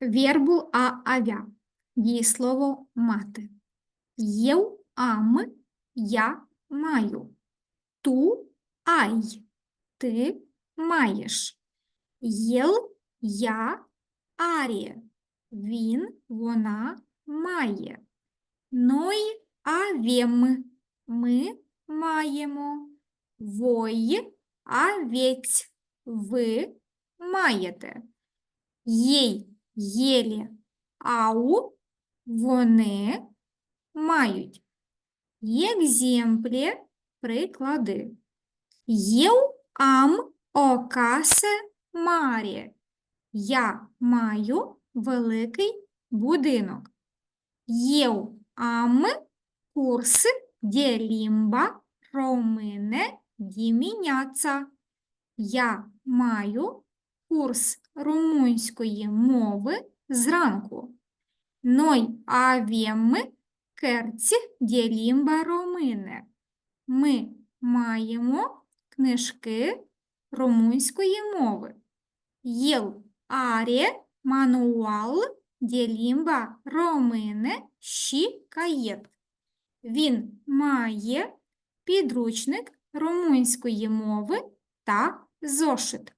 Вербу а авя. Дієслово мати. Єв ам я маю. Ту ай ти маєш. Єл я арі. Він вона має. Ной авєм ми маємо. Вой авець ви маєте. Їй єлі ау вони мають. Єкземплі приклади. Єв ам окасе марі. Я маю великий будинок. Єв ам курс де лімба ромине діміняца. Я маю курс румунської мови зранку. Ной авєм керці де лімба ромине. Ми маємо книжки румунської мови. Єл арє мануал де лімба ромине ші каєт. Він має підручник румунської мови та зошит.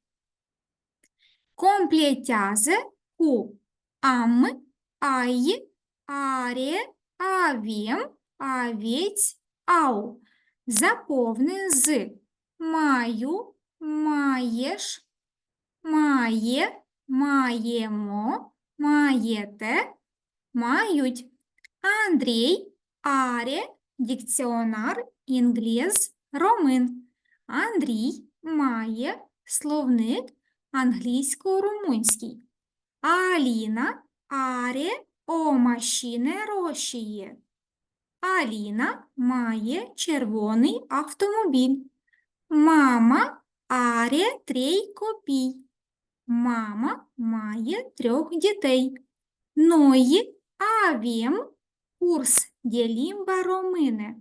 Completează cu am, ai, are, avem, aveți, au. Заповни з маю, маєш, має, маємо, маєте, мають. Андрій, аре, дикціонар, інгліз, ромин. Андрій має словник англійсько-румунський. Аліна аре о машине рошіє. Аліна має червоний автомобіль. Мама аре трей копій. Мама має трьох дітей. Ної авєм курс дєлімба ромине.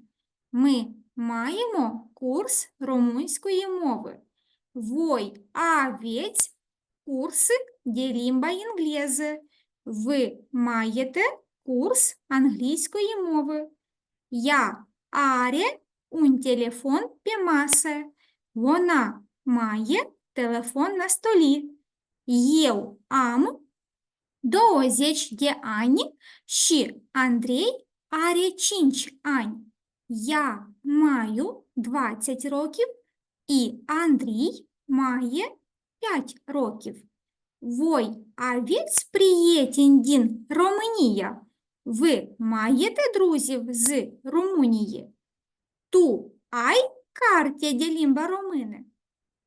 Ми маємо курс румунської мови. Вой авець курси дєлімба інглезе. Ви маєте курс англійської мови. Я аре un телефон пімасе. Вона має телефон на столі. Єв ам доозіч де ані, щі Андрій аре чинч ань. Я маю 20 років і Андрій має 5 років. Вой, а віць приєтін дін. Ви маєте друзів з Румунії? Ту ай картя ділімба Ромини.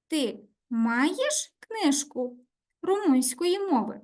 Ти маєш книжку румунської мови?